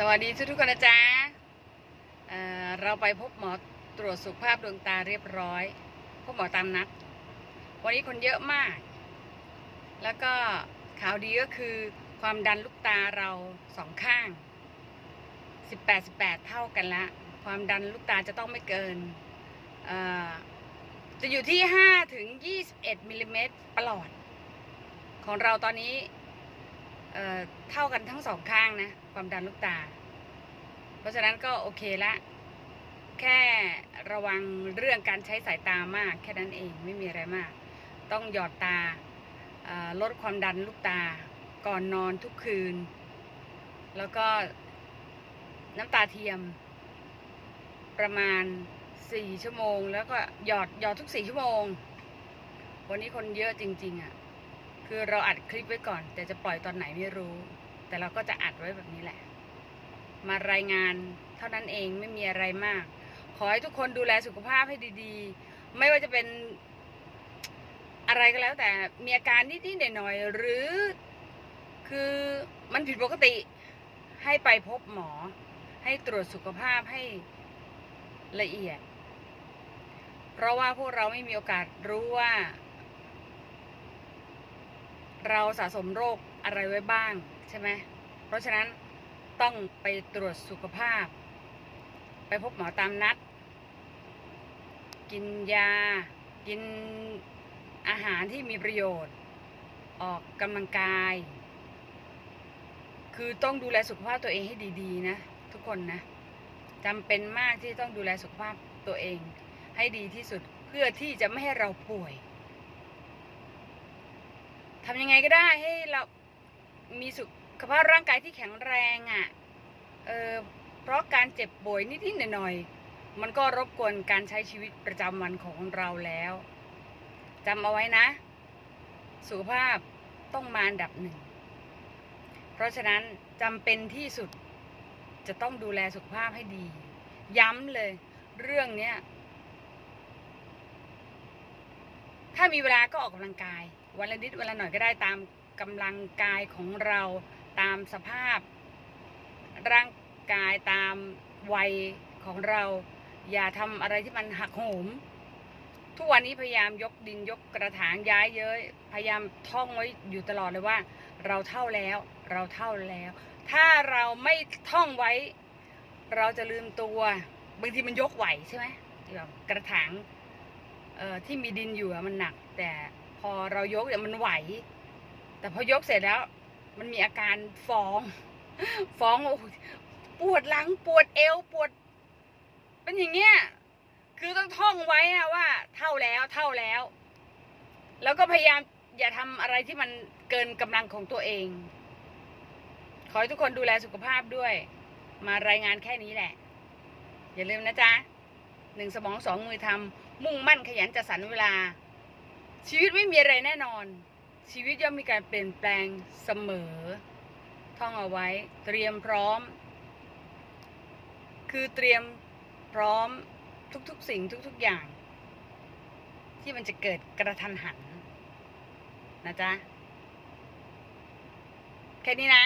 สวัสดีทุกทุกคนนะจ๊ะเเราไปพบหมอตรวจสุขภาพดวงตาเรียบร้อย พบหมอตามนัด วันนี้คนเยอะมาก แล้วก็ข่าวดีก็คือความดันลูกตาเราสองข้าง 18 18 เท่ากันละ ความดันลูกตาจะต้องไม่เกิน จะอยู่ที่ 5 ถึง 21มิลลิเมตรประหลอด ของเราตอนนี้ เท่ากันทั้งสองข้างนะ ความดันลูกตา เพราะฉะนั้นก็โอเคละแค่ระวังเรื่องการใช้สายตามาก แค่นั้นเองไม่มีอะไรมาก ต้องหยอดตาลดความดันลูกตา ก่อนนอนทุกคืน แล้วก็น้ำตาเทียม ประมาณ4ชั่วโมง แล้วก็หยอดหยอดทุก4ชั่วโมง วันนี้คนเยอะจริง ๆอะ่ะ คือเราอัดคลิปไว้ก่อน แต่จะปล่อยตอนไหนไม่รู้ แต่เราก็จะอัดไว้แบบนี้แหละ มารายงานเท่านั้นเองไม่มีอะไรมาก ขอให้ทุกคนดูแลสุขภาพให้ดีๆ ไม่ว่าจะเป็นอะไรก็แล้ว แต่มีอาการนิดๆหน่อยๆหรือคือมันผิดปกติให้ไปพบหมอ ให้ตรวจสุขภาพให้ละเอียด เพราะว่าพวกเราไม่มีโอกาสรู้ว่า เราสะสมโรคอะไรไว้บ้างใช่ไหมเพราะฉะนั้นต้องไปตรวจสุขภาพ ไปพบหมอตามนัด กินยา กินอาหารที่มีประโยชน์ ออกกำลังกาย คือต้องดูแลสุขภาพตัวเองให้ดีๆนะ ทุกคนนะจำเป็นมากที่ต้องดูแลสุขภาพตัวเอง ให้ดีที่สุดเพื่อที่จะไม่ให้เราป่วย ทำยังไงก็ได้ให้เรามีสุขภาพร่างกายที่แข็งแรงอะ่ะ เออเพราะการเจ็บป่วยนิดๆหน่อยๆมันก็รบกวนการใช้ชีวิตประจำวันของเราแล้วจำเอาไว้นะ สุขภาพต้องมาอันดับหนึ่ง เพราะฉะนั้นจำเป็นที่สุดจะต้องดูแลสุขภาพให้ดี ย้ำเลย เรื่องเนี้ยถ้ามีเวลาก็ออกกำลังกาย วันละนิดวันละหน่อยก็ได้ตามกำลังกายของเราตามสภาพ ร่างกายตามวัยของเรา อย่าทำอะไรที่มันหักโหม ทุกวันนี้พยายามยกดินยกกระถางย้ายเย้ยพยายามท่องไว้อยู่ตลอดเลยว่า เราเท่าแล้ว เราเท่าแล้ว ถ้าเราไม่ท่องไว้ เราจะลืมตัวบางทีมันยกไหวใช่ไหมแบบกระถางที่มีดินอยู่มันหนักแต่ พอเรายกเนี่ยมันไหว แต่พอยกเสร็จแล้ว มันมีอาการฟ้อง ฟ้องโอ้ปวดหลังปวดเอวปวด เป็นอย่างเงี้ยคือต้องท่องไว้อะว่า เท่าแล้วเท่าแล้ว แล้วก็พยายามอย่าทำอะไรที่มันเกินกำลังของตัวเอง ขอให้ทุกคนดูแลสุขภาพด้วย มารายงานแค่นี้แหละ อย่าลืมนะจ๊ะหนึ่งสมองสองมือทำมุ่งมั่นขยันจัดสรรเวลา ชีวิตไม่มีอะไรแน่นอน ชีวิตย่อมมีการเปลี่ยนแปลงเสมอ ท่องเอาไว้เตรียมพร้อม คือเตรียมพร้อมทุกๆสิ่งทุกๆอย่าง ที่มันจะเกิดกระทันหันนะจ๊ะ แค่นี้นะ